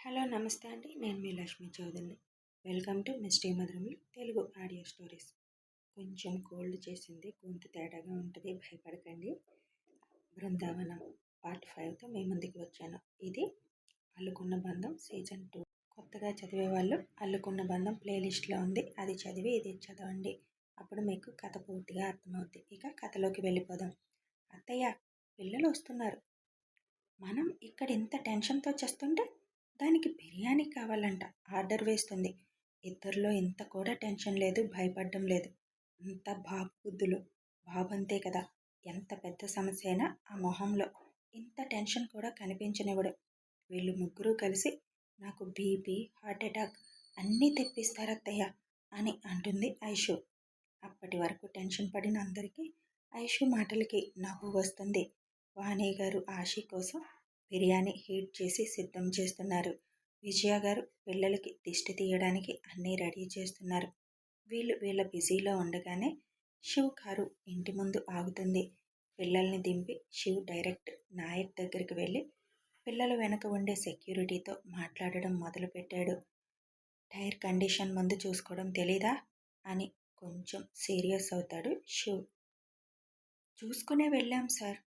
Hello నమస్తే అండి. నేను మీ లక్ష్మీ చౌదరిని. వెల్కమ్ టు మిస్టీ మధురంలో తెలుగు ఆడియో స్టోరీస్. కొంచెం కోల్డ్ చేసింది గొంతు తేడాగా ఉంటుంది భయపడకండి. బృందావనం పార్ట్ ఫైవ్తో మీ ముందుకు వచ్చాను. ఇది అల్లుకున్న బంధం సీజన్ టూ. కొత్తగా చదివే వాళ్ళు అల్లుకున్న బంధం ప్లేలిస్ట్లో ఉంది. అది చదివి ఇది చదవండి. అప్పుడు మీకు కథ పూర్తిగా అర్థమవుతుంది ఇక కథలోకి వెళ్ళిపోదాం. అత్తయ్య పిల్లలు వస్తున్నారు. మనం ఇక్కడ ఇంత టెన్షన్తో చేస్తుంటే దానికి బిర్యానీ కావాలంట. ఆర్డర్ వేస్తుంది. ఇద్దరిలో ఇంత కూడా టెన్షన్ లేదు భయపడడం లేదు. అంత బాబు బుద్ధులు బాబు అంతే కదా. ఎంత పెద్ద సమస్య అయినా ఆ మొహంలో ఇంత టెన్షన్ కూడా కనిపించనివ్వడు. వీళ్ళు ముగ్గురు కలిసి నాకు బీపీ హార్ట్ అటాక్ అన్నీ తెప్పిస్తారత్తయ్య అని అంటుంది ఐషు. అప్పటి వరకు టెన్షన్ పడిన అందరికీ ఐషు మాటలకి నవ్వు వస్తుంది. వాణి గారు ఆశి కోసం బిర్యానీ హీట్ చేసి సిద్ధం చేస్తున్నారు. విజయ గారు పిల్లలకి దిష్టి తీయడానికి అన్నీ రెడీ చేస్తున్నారు. వీళ్ళు వీళ్ళ బిజీలో ఉండగానే శివ్ కారు ఇంటి ముందు ఆగుతుంది. పిల్లల్ని దింపి శివ్ డైరెక్ట్ నాయక్ దగ్గరికి వెళ్ళి పిల్లల వెనక ఉండే సెక్యూరిటీతో మాట్లాడడం మొదలుపెట్టాడు. టైర్ కండిషన్ ముందు చూసుకోవడం తెలీదా? అని కొంచెం సీరియస్ అవుతాడు శివ్. చూసుకునే వెళ్ళాం సార్.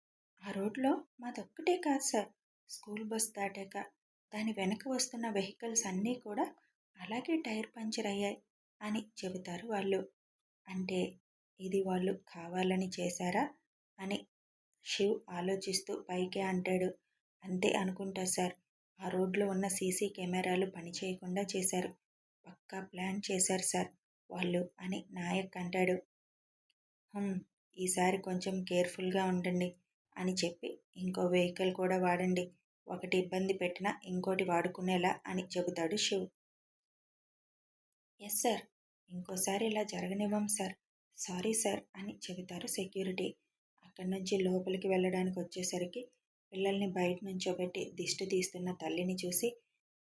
ఆ రోడ్లో మాదొక్కటే కాదు సార్. స్కూల్ బస్ దాటాక దాని వెనక వస్తున్న వెహికల్స్ అన్నీ కూడా అలాగే టైర్ పంచర్ అయ్యాయి అని చెబుతారు వాళ్ళు. అంటే ఇది వాళ్ళు కావాలని చేశారా అని శివ్ ఆలోచిస్తూ పైకే అంటాడు. అంతే అనుకుంటా సార్. ఆ రోడ్లో ఉన్న సీసీ కెమెరాలు పనిచేయకుండా చేశారు. పక్కా ప్లాన్ చేశారు సార్ వాళ్ళు అని నాయక్ అంటాడు. ఈసారి కొంచెం కేర్ఫుల్గా ఉండండి అని చెప్పి ఇంకో వెహికల్ కూడా వాడండి. ఒకటి ఇబ్బంది పెట్టినా ఇంకోటి వాడుకునేలా అని చెబుతాడు శివ్. ఎస్ సార్ ఇంకోసారి ఇలా జరగనివ్వం సార్. సారీ సార్ అని చెబుతారు సెక్యూరిటీ. అక్కడి నుంచి లోపలికి వెళ్ళడానికి వచ్చేసరికి పిల్లల్ని బయట నుంచోబెట్టి దిష్టి తీస్తున్న తల్లిని చూసి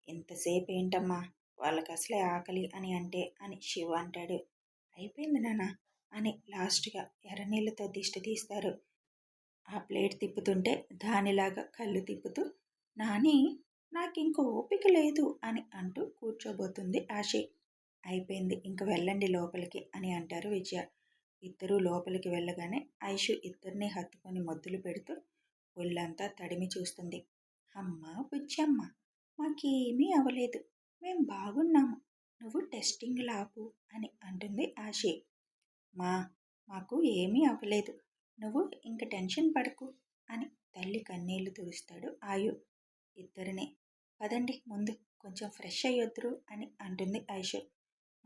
ఇంతసేపు ఏంటమ్మా? వాళ్ళకి అసలే ఆకలి అని అంటే అని శివ అంటాడు. అయిపోయింది నాన్న అని లాస్ట్గా ఎర్రనీళ్ళతో దిష్టి తీస్తారు. ఆ ప్లేట్ తిప్పుతుంటే దానిలాగా కళ్ళు తిప్పుతూ నాని నాకింక ఓపిక లేదు అని అంటూ కూర్చోబోతుంది ఆశి. అయిపోయింది ఇంక వెళ్ళండి లోపలికి అని అంటారు విజయ. ఇద్దరూ లోపలికి వెళ్ళగానే ఐషు ఇద్దరిని హత్తుకొని మొద్దులు పెడుతూ ఒళ్ళంతా తడిమి చూస్తుంది. అమ్మ బుజ్జమ్మ మాకేమీ అవ్వలేదు. మేం బాగున్నాము. నువ్వు టెస్టింగ్ లాపు అని అంటుంది ఆశి. మా మాకు ఏమీ అవ్వలేదు. నువ్వు ఇంక టెన్షన్ పడకు అని తల్లి కన్నీళ్ళు తుడుస్తాడు ఆయు. ఇద్దరిని. పదండి ముందు కొంచెం ఫ్రెష్ అయ్యొద్దురు అని అంటుంది ఐషు.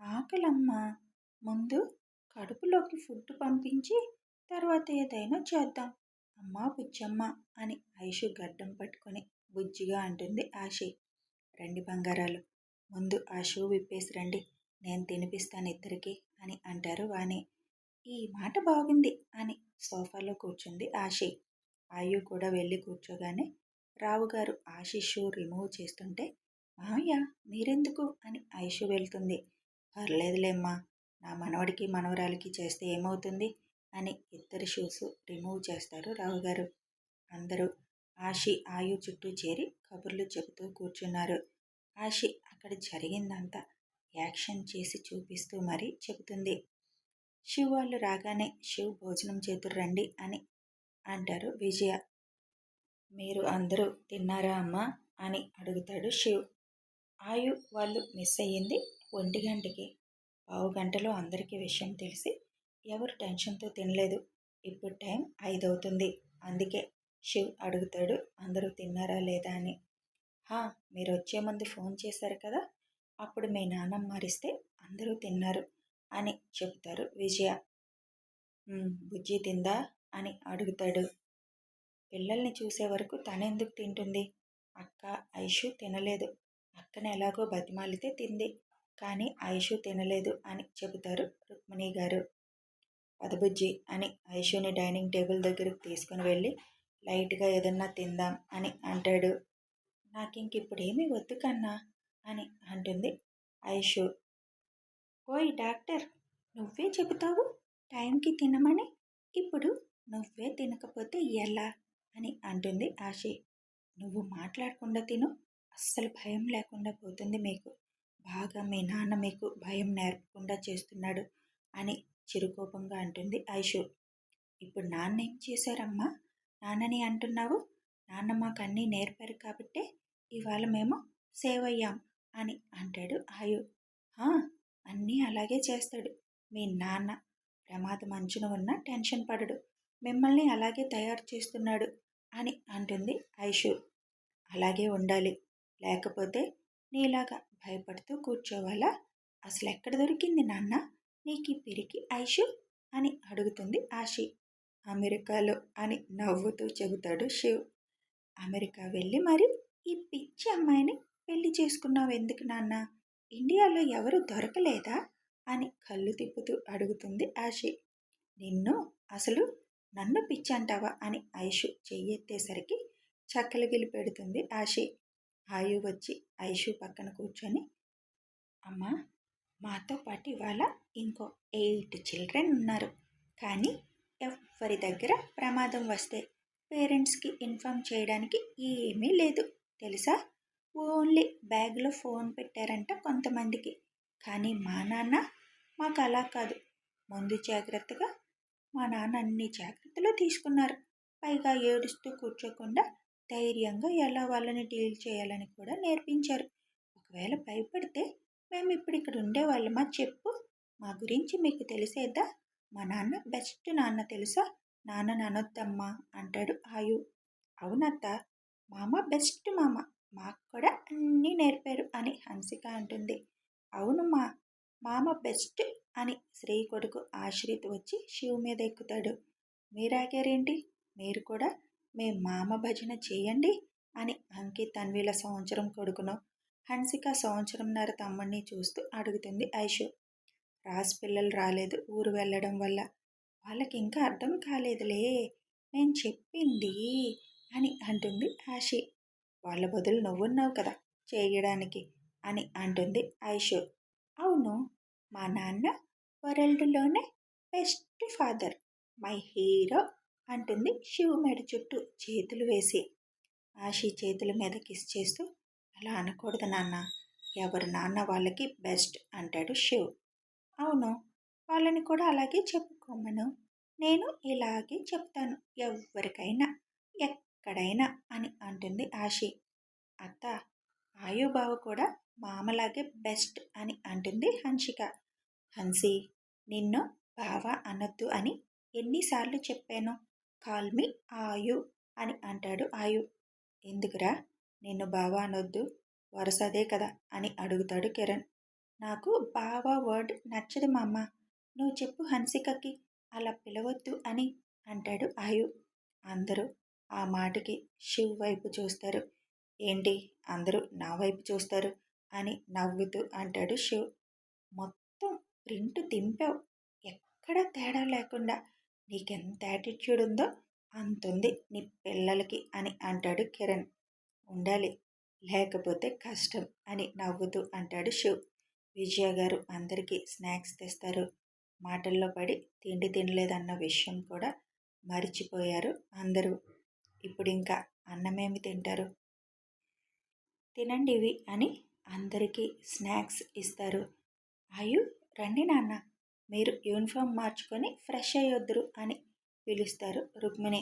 ఆకలమ్మ! ముందు కడుపులోకి ఫుడ్ పంపించి తర్వాత ఏదైనా చేద్దాం. అమ్మా బుజ్జమ్మ అని ఐషు గడ్డం పట్టుకొని బుజ్జిగా అంటుంది ఆశి రండి బంగారాలు ముందు ఆ షూ విప్పేసి రండి నేను తినిపిస్తాను ఇద్దరికి అని అంటారు వాణి. ఈ మాట బాగుంది అని సోఫాలో కూర్చుంది ఆశి ఆయు కూడా వెళ్ళి కూర్చోగానే రావు గారు ఆశిషు రిమూవ్ చేస్తుంటే మామయ్య మీరెందుకు? అని ఐషు వెళ్తుంది. పర్లేదులేమ్మా నా మనవడికి మనవరాలికి చేస్తే ఏమవుతుంది? అని ఇద్దరు షూస్ రిమూవ్ చేస్తారు రావు గారు అందరూ ఆశి ఆయు చుట్టూ చేరి కబుర్లు చెబుతూ కూర్చున్నారు. ఆషి అక్కడ జరిగిందంతా యాక్షన్ చేసి చూపిస్తూ మరీ చెబుతుంది. శివ్ వాళ్ళు రాగానే శివ్ భోజనం చేతురు రండి అని అంటారు విజయ. మీరు అందరూ తిన్నారా అమ్మా? అని అడుగుతాడు శివ్. ఆయు వాళ్ళు మిస్ అయ్యింది ఒంటి గంటకి. పావు గంటలో అందరికీ విషయం తెలిసి ఎవరు టెన్షన్తో తినలేదు. ఇప్పుడు టైం ఐదు అవుతుంది అందుకే శివ్ అడుగుతాడు అందరూ తిన్నారా లేదా అని. హా మీరు వచ్చే ముందు ఫోన్ చేశారు కదా? అప్పుడు మీ నాన్నమ్మ మారిస్తే అందరూ తిన్నారు అని చెబుతారు విజయ. బుజ్జి తిందా? అని అడుగుతాడు. పిల్లల్ని చూసే వరకు తనెందుకు తింటుంది? అక్క ఐషు తినలేదు. అక్కని ఎలాగో బతిమాలితే తింది. కానీ ఐషు తినలేదు అని చెబుతారు రుక్మిణి గారు. పదబుజ్జి అని ఐషుని డైనింగ్ టేబుల్ దగ్గరకు తీసుకుని వెళ్ళి లైట్గా ఏదన్నా తిందాం అని అంటాడు. నాకు ఇంక ఇప్పుడు ఏమీ వద్దు కన్నా అని అంటుంది ఐషు. ఓయ్ డాక్టర్ నువ్వే చెబుతావు టైంకి తినమని? ఇప్పుడు నువ్వే తినకపోతే ఎలా? అని అంటుంది ఆశి. నువ్వు మాట్లాడకుండా తిను. అస్సలు భయం లేకుండా పోతుంది మీకు. బాగా మీ నాన్న మీకు భయం నేర్పకుండా చేస్తున్నాడు అని చిరుకోపంగా అంటుంది ఐషు. ఇప్పుడు నాన్న ఏం చేశారమ్మా? నాన్నని అంటున్నావు? నాన్న మాకు అన్నీ నేర్పారు కాబట్టే ఇవాళ మేము సేవ్ అయ్యాం అని అంటాడు ఆయు. అన్నీ అలాగే చేస్తాడు. మీ నాన్న ప్రమాదం అంచున ఉన్న టెన్షన్ పడడు. మిమ్మల్ని అలాగే తయారు చేస్తున్నాడు అని అంటుంది ఐషు. అలాగే ఉండాలి. లేకపోతే నీలాగా భయపడుతూ కూర్చోవాలా? అసలు ఎక్కడ దొరికింది నాన్న? నీకు పెరిగి పిరికి ఐషు? అని అడుగుతుంది ఆషి. అమెరికాలో అని నవ్వుతూ చెబుతాడు శివ్. అమెరికా వెళ్ళి మరి ఈ పిచ్చి అమ్మాయిని పెళ్ళి చేసుకున్నావు ఎందుకు నాన్న? ఇండియాలో ఎవరు దొరకలేదా? అని కళ్ళు తిప్పుతూ అడుగుతుంది ఆషి. నిన్ను అసలు నన్ను పిచ్చి అంటావా అని ఐషు చెయ్యెత్తేసరికి చక్కలగిలి పెడుతుంది ఆషి ఆయు వచ్చి ఐషు పక్కన కూర్చొని అమ్మా మాతో పాటు ఇవాళ ఇంకో ఎయిట్ చిల్డ్రన్ ఉన్నారు. కానీ ఎవరి దగ్గర ప్రమాదం వస్తే పేరెంట్స్కి ఇన్ఫామ్ చేయడానికి ఏమీ లేదు. తెలుసా? ఓన్లీ బ్యాగ్లో ఫోన్ పెట్టారంట కొంతమందికి. కానీ మా నాన్న మాకు అలా కాదు. ముందు జాగ్రత్తగా మా నాన్న అన్ని జాగ్రత్తలు తీసుకున్నారు. పైగా ఏడుస్తూ కూర్చోకుండా ధైర్యంగా ఎలా వాళ్ళని డీల్ చేయాలని కూడా నేర్పించారు. ఒకవేళ భయపడితే మేము ఇప్పుడు ఇక్కడ ఉండేవాళ్ళమా చెప్పు. మా గురించి మీకు తెలిసేద్దా మా నాన్న బెస్ట్ నాన్న తెలుసా? నాన్న నానొద్దమ్మా అంటాడు ఆయు. అవునత్త మామ బెస్ట్ మామ. మాకు కూడా అన్నీ నేర్పారు అని హన్సిక అంటుంది. అవును మా మామ బెస్ట్ అని శ్రీ కొడుకు ఆశ్రిత్ వచ్చి శివు మీద ఎక్కుతాడు. మీరాగారేంటి మీరు కూడా మీ మామ భజన చేయండి అని అంకిత్ తన్వీల సంవత్సరం కొడుకును హన్సిక సంవత్సరంన్నర తమ్ముడిని చూస్తూ అడుగుతుంది ఐషు. రాజ్ పిల్లలు రాలేదు ఊరు వెళ్ళడం వల్ల. వాళ్ళకి ఇంకా అర్థం కాలేదులే. నేను చెప్పింది అని అంటుంది ఆషి వాళ్ళ బదులు నువ్వున్నావు కదా చేయడానికి అని అంటుంది ఐషు. అవును. మా నాన్న వరల్డ్లోనే బెస్ట్ ఫాదర్. మై హీరో అంటుంది శివు మెడ చుట్టూ చేతులు వేసి. ఆషి చేతుల మీద కిస్ చేస్తూ అలా అనకూడదు నాన్న. ఎవరు నాన్న వాళ్ళకి బెస్ట్ అంటాడు శివ్. అవును. వాళ్ళని కూడా అలాగే చెప్పుకోమను నేను ఇలాగే చెప్తాను. ఎవరికైనా ఎక్కడైనా అని అంటుంది ఆషి. అత్త ఆయుబావ కూడా మామలాగే బెస్ట్ అని అంటుంది హన్షిక. హన్సి నిన్ను బావ అనొద్దు అని ఎన్నిసార్లు చెప్పాను. కాల్ మీ ఆయు అని అంటాడు ఆయు. ఎందుకురా? నిన్ను బావ అనొద్దు వరుసదే కదా అని అడుగుతాడు కిరణ్. నాకు బావ వర్డ్ నచ్చదు మా అమ్మ నువ్వు చెప్పు హన్సికకి అలా పిలవద్దు అని అంటాడు ఆయు. అందరూ ఆ మాటకి శివ్ వైపు చూస్తారు. ఏంటి? అందరూ నా వైపు చూస్తారు అని నవ్వుతూ అంటాడు శివ్. మొత్తం ప్రింట్ దింపావు. ఎక్కడ తేడా లేకుండా నీకెంత యాటిట్యూడ్ ఉందో అంతుంది నీ పిల్లలకి అని అంటాడు కిరణ్. ఉండాలి. లేకపోతే కష్టం అని నవ్వుతూ అంటాడు శివ్. విజయ గారు అందరికీ స్నాక్స్ తెస్తారు. మాటల్లో పడి తిండి తినలేదన్న విషయం కూడా మర్చిపోయారు అందరూ. ఇప్పుడు ఇంకా అన్నమేమి తింటారు? తినండి ఇవి అని అందరికీ స్నాక్స్ ఇస్తారు. ఆయు రండి నాన్న మీరు యూనిఫామ్ మార్చుకొని ఫ్రెష్ అయ్యొద్దురు అని పిలుస్తారు రుక్మిణి.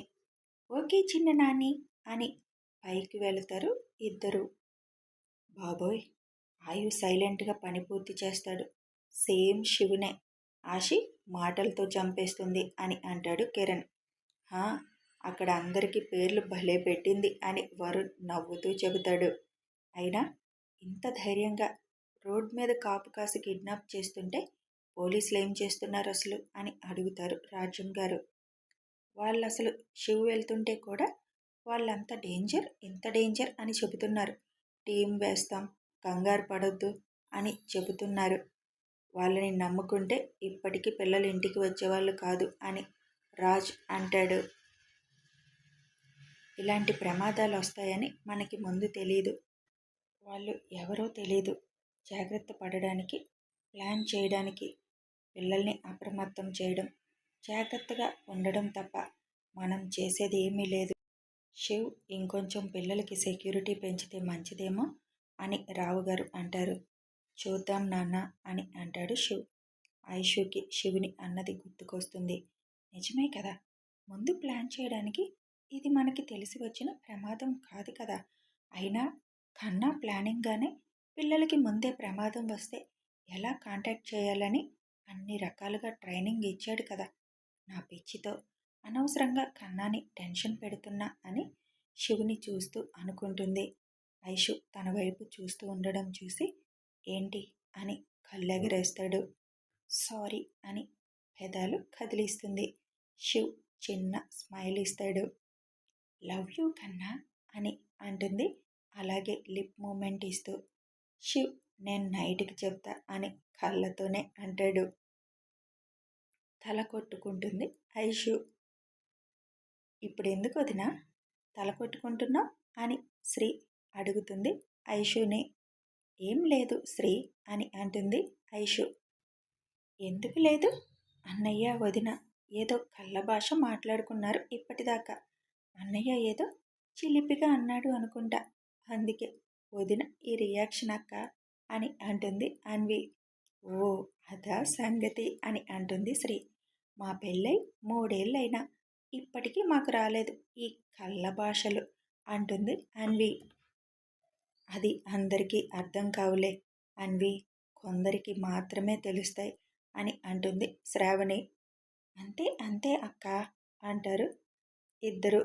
ఓకే చిన్న నాని అని పైకి వెళతారు ఇద్దరు. బాబోయ్! ఆయు సైలెంట్గా పని పూర్తి చేస్తాడు. సేమ్ శివునే. ఆశి మాటలతో చంపేస్తుంది అని అంటాడు కిరణ్. హా! అక్కడ అందరికీ పేర్లు భలే పెట్టింది అని వరుణ్ నవ్వుతూ చెబుతాడు. అయినా ఇంత ధైర్యంగా రోడ్ మీద కాపు కాసి కిడ్నాప్ చేస్తుంటే పోలీసులు ఏం చేస్తున్నారు అసలు అని అడుగుతారు రాజ్యం గారు. వాళ్ళు అసలు శివ్ వెళ్తుంటే కూడా వాళ్ళంత డేంజర్ ఇంత డేంజర్ అని చెబుతున్నారు. టీం వేస్తాం కంగారు పడొద్దు అని చెబుతున్నారు. వాళ్ళని నమ్ముకుంటే ఇప్పటికీ పిల్లలు ఇంటికి వచ్చేవాళ్ళు కాదు అని రాజ్ అంటాడు. ఇలాంటి ప్రమాదాలు వస్తాయని మనకి ముందు తెలియదు వాళ్ళు ఎవరో తెలీదు. జాగ్రత్త పడడానికి ప్లాన్ చేయడానికి పిల్లల్ని అప్రమత్తం చేయడం జాగ్రత్తగా ఉండడం తప్ప మనం చేసేది ఏమీ లేదు. శివ్ ఇంకొంచెం పిల్లలకి సెక్యూరిటీ పెంచితే మంచిదేమో అని రావు గారు అంటారు. చూద్దాం నాన్న అని అంటాడు శివ్. ఐషుకి శివుని అన్నది గుర్తుకొస్తుంది. నిజమే కదా? ముందు ప్లాన్ చేయడానికి ఇది మనకి తెలిసి వచ్చిన ప్రమాదం కాదు కదా? అయినా కన్నా ప్లానింగ్గానే పిల్లలకి ముందే ప్రమాదం వస్తే ఎలా కాంటాక్ట్ చేయాలని అన్ని రకాలుగా ట్రైనింగ్ ఇచ్చాడు కదా! నా పిచ్చితో అనవసరంగా కన్నాని టెన్షన్ పెడుతున్నా అని శివుని చూస్తూ అనుకుంటుంది. ఐషు తన వైపు చూస్తూ ఉండడం చూసి ఏంటి? అని కళ్ళెగరేస్తాడు సారీ అని పెదాలు కదిలిస్తుంది. శివ్ చిన్న స్మైల్ ఇస్తాడు లవ్ యూ కన్నా అని అంటుంది. అలాగే లిప్ మూమెంట్ ఇస్తూ శివ్ నేను నైట్కి చెప్తా అని కళ్ళతోనే అంటాడు. తల కొట్టుకుంటుంది. ఐషు ఇప్పుడు ఎందుకు వదినా? తల కొట్టుకుంటున్నావు? అని శ్రీ అడుగుతుంది. ఐషుని ఏం లేదు శ్రీ అని అంటుంది. ఐషు ఎందుకు లేదు? అన్నయ్య వదిన ఏదో కళ్ళ భాష మాట్లాడుకున్నారు ఇప్పటిదాకా. అన్నయ్య ఏదో చిలిపిగా అన్నాడు అనుకుంటా. అందుకే వదిన ఈ రియాక్షన్ అక్క అని అంటుంది అన్వి. ఓ అదా సంగతి అని అంటుంది శ్రీ. మా పెళ్ళై మూడేళ్ళైనా ఇప్పటికీ మాకు రాలేదు ఈ కళ్ళ భాషలు అంటుంది అన్వి. అది అందరికీ అర్థం కావులే అన్వి. కొందరికి మాత్రమే తెలుస్తాయి అని అంటుంది శ్రావణి. అంతే అంతే అక్క అంటారు ఇద్దరు.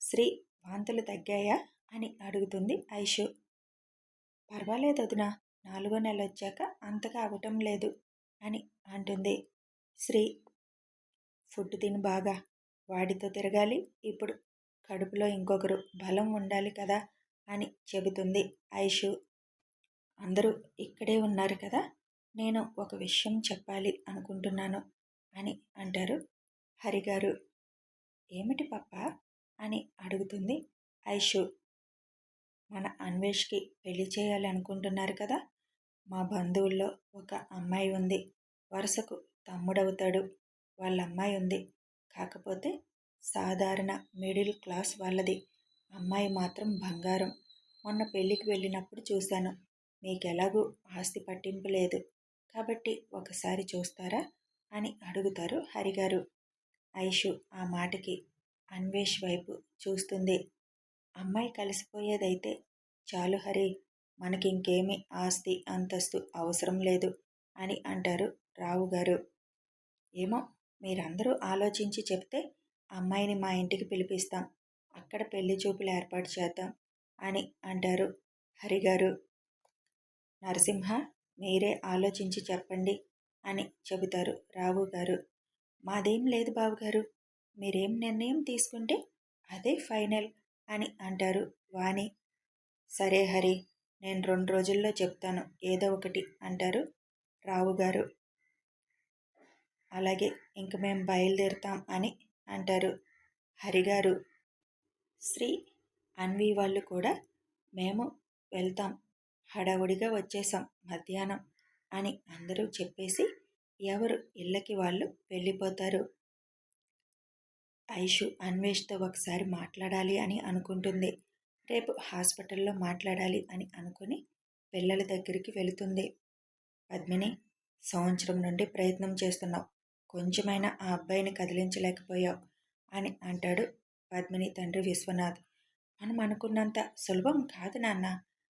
శ్రీ వాంతులు తగ్గాయా? అని అడుగుతుంది ఐషు. పర్వాలేదు వదిన నాలుగో నెల వచ్చాక అంతగా అవటం లేదు అని అంటుంది శ్రీ. ఫుడ్ తిని బాగా వాడితో తిరగాలి ఇప్పుడు కడుపులో ఇంకొకరు బలం ఉండాలి కదా అని చెబుతుంది ఐషు. అందరూ ఇక్కడే ఉన్నారు కదా నేను ఒక విషయం చెప్పాలి అనుకుంటున్నాను అని అంటారు హరిగారు. ఏమిటి పప్ప అని అడుగుతుంది ఐషు. మన అన్వేష్కి పెళ్ళి చేయాలి అనుకుంటున్నారు కదా? మా బంధువుల్లో ఒక అమ్మాయి ఉంది. వరుసకు తమ్ముడవుతాడు. వాళ్ళ అమ్మాయి ఉంది. కాకపోతే సాధారణ మిడిల్ క్లాస్ వాళ్ళది. అమ్మాయి మాత్రం బంగారం. మొన్న పెళ్ళికి వెళ్ళినప్పుడు చూశాను. మీకు ఎలాగూ ఆస్తి పట్టింపు లేదు. కాబట్టి ఒకసారి చూస్తారా? అని అడుగుతారు హరిగారు. ఐషు ఆ మాటకి అన్వేష్ వైపు చూస్తుంది. అమ్మాయి కలిసిపోయేదైతే చాలు హరి మనకింకేమీ ఆస్తి అంతస్తు అవసరం లేదు అని అంటారు రావు గారు. ఏమో మీరందరూ ఆలోచించి చెప్తే అమ్మాయిని మా ఇంటికి పిలిపిస్తాం అక్కడ పెళ్ళి చూపులు ఏర్పాటు చేద్దాం అని అంటారు హరిగారు నరసింహ మీరే ఆలోచించి చెప్పండి అని చెబుతారు రావు గారు. మాదేం లేదు బాబుగారు మీరేం నిర్ణయం తీసుకుంటే అదే ఫైనల్ అని అంటారు. వాణి సరే హరి నేను రెండు రోజుల్లో చెప్తాను ఏదో ఒకటి అంటారు రావు గారు. అలాగే ఇంక మేము బయలుదేరుతాం అని అంటారు హరిగారు శ్రీ అన్వి వాళ్ళు కూడా మేము వెళ్తాం హడావుడిగా వచ్చేసాం మధ్యాహ్నం అని అందరూ చెప్పేసి ఎవరు ఇళ్ళకి వాళ్ళు వెళ్ళిపోతారు. ఐషు అన్వేష్తో ఒకసారి మాట్లాడాలి అని అనుకుంటుంది. రేపు హాస్పిటల్లో మాట్లాడాలి అని అనుకుని పిల్లల దగ్గరికి వెళుతుంది. పద్మిని సంవత్సరం నుండి ప్రయత్నం చేస్తున్నావు. కొంచెమైనా ఆ అబ్బాయిని కదిలించలేకపోయావు అని అంటాడు పద్మిని తండ్రి విశ్వనాథ్. మనం అనుకున్నంత సులభం కాదు నాన్న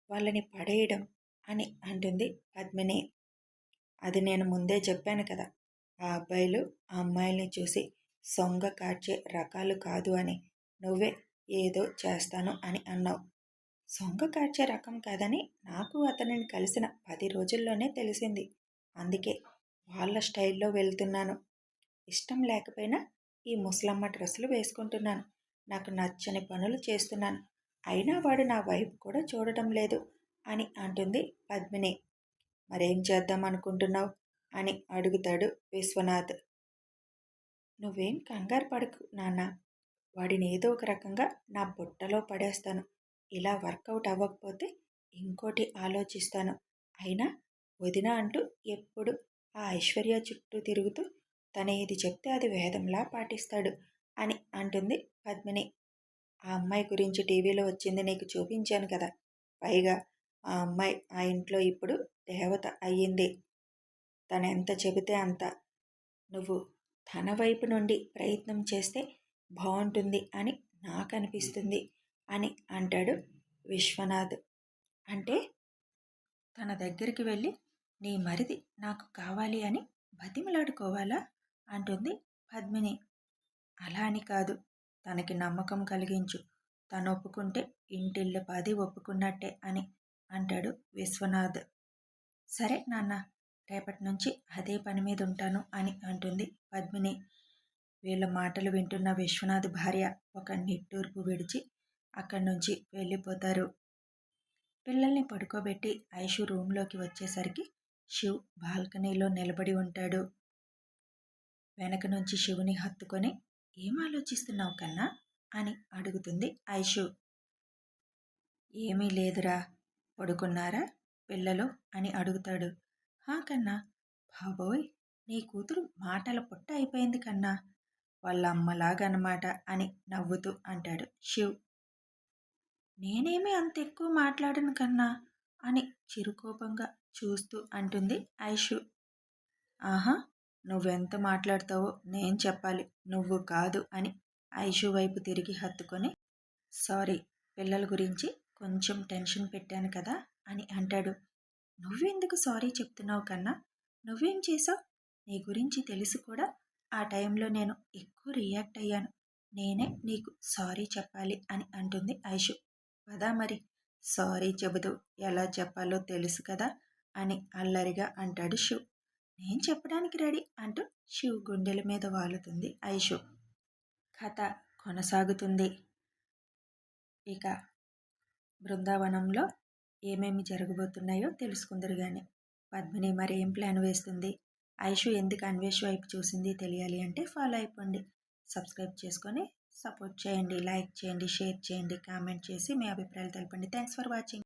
వాళ్ళని పడేయడం అని అంటుంది పద్మిని. అది నేను ముందే చెప్పాను కదా ఆ అబ్బాయిలు ఆ అమ్మాయిల్ని చూసి సొంగ కాచే రకాలు కాదు అని. నువ్వే ఏదో చేస్తాను అని అన్నావు. సొంగ కాచే రకం కాదని నాకు అతనిని కలిసిన పది రోజుల్లోనే తెలిసింది. అందుకే వాళ్ళ స్టైల్లో వెళ్తున్నాను. ఇష్టం లేకపోయినా ఈ ముసలమ్మ డ్రెస్సులు వేసుకుంటున్నాను. నాకు నచ్చని పనులు చేస్తున్నాను. అయినా వాడు నా వైపు కూడా చూడటం లేదు అని అంటుంది పద్మిని. మరేం చేద్దాం అనుకుంటున్నావు? అని అడుగుతాడు విశ్వనాథ్. నువ్వేం కంగారు పడకు నాన్న. వాడిని ఏదో ఒక రకంగా నా బుట్టలో పడేస్తాను. ఇలా వర్కౌట్ అవ్వకపోతే ఇంకోటి ఆలోచిస్తాను. అయినా వదిన అంటూ ఎప్పుడు ఆ ఐశ్వర్య చుట్టూ తిరుగుతూ తన ఏది చెప్తే అది వేదంలా పాటిస్తాడు అని అంటుంది పద్మిని. ఆ అమ్మాయి గురించి టీవీలో వచ్చింది నీకు చూపించాను కదా. పైగా ఆ అమ్మాయి ఆ ఇంట్లో ఇప్పుడు దేవత అయ్యింది. తను ఎంత చెబితే అంత. నువ్వు తన వైపు నుండి ప్రయత్నం చేస్తే బాగుంటుంది అని నాకు అనిపిస్తుంది అని అంటాడు విశ్వనాథ్. అంటే తన దగ్గరికి వెళ్ళి నీ మరిది నాకు కావాలి అని బతిమలాడుకోవాలా? అంటుంది పద్మిని. అలా అని కాదు. తనకి నమ్మకం కలిగించు. తను ఒప్పుకుంటే ఇంటిల్లు పది ఒప్పుకున్నట్టే అని అంటాడు విశ్వనాథ్. సరే నాన్న రేపటి నుంచి అదే పని మీద ఉంటాను అని అంటుంది పద్మిని. వీళ్ళ మాటలు వింటున్న విశ్వనాథ్ భార్య ఒక నిట్టూర్పు విడిచి అక్కడి నుంచి వెళ్ళిపోతారు. పిల్లల్ని పడుకోబెట్టి ఐషు రూమ్లోకి వచ్చేసరికి శివ్ బాల్కనీలో నిలబడి ఉంటాడు. వెనక నుంచి శివుని హత్తుకొని ఏం ఆలోచిస్తున్నావు కన్నా? అని అడుగుతుంది ఐషు. ఏమీ లేదురా పడుకున్నారా పిల్లలు? అని అడుగుతాడు. హా కన్నా బాబోయ్ నీ కూతురు మాటల పుట్ట అయిపోయింది కన్నా వాళ్ళ అమ్మలాగనమాట అని నవ్వుతూ అంటాడు శివ్. నేనేమీ అంత ఎక్కువ మాట్లాడను కన్నా అని చిరుకోపంగా చూస్తూ అంటుంది ఐషు. ఆహా నువ్వెంత మాట్లాడతావో నేను చెప్పాలి నువ్వు కాదు అని ఐషు వైపు తిరిగి హత్తుకొని సారీ పిల్లల గురించి కొంచెం టెన్షన్ పెట్టాను కదా అని అంటాడు. నువ్వెందుకు సారీ చెప్తున్నావు కన్నా? నువ్వేం చేసావు నీ గురించి తెలిసి కూడా. ఆ టైంలో నేను ఎక్కువ రియాక్ట్ అయ్యాను. నేనే నీకు సారీ చెప్పాలి అని అంటుంది ఐషు. పదా మరి. సారీ చెబుతూ ఎలా చెప్పాలో తెలుసు కదా అని అల్లరిగా అంటాడు శివ్ నేను చెప్పడానికి రెడీ అంటూ శివ్ గుండెల మీద వాలుతుంది ఐషు. కథ కొనసాగుతుంది. ఇక బృందావనంలో ఏమేమి జరగబోతున్నాయో తెలుసుకుందరు కానీ పద్మిని మరి ఏం ప్లాన్ వేస్తుంది? ఐషు ఎందుకు అన్వేష్ వైపు చూసింది తెలియాలి అంటే ఫాలో అయిపోండి. సబ్స్క్రైబ్ చేసుకొని సపోర్ట్ చేయండి. లైక్ చేయండి షేర్ చేయండి కామెంట్ చేసి మీ అభిప్రాయాలు తెలపండి. Thanks for watching.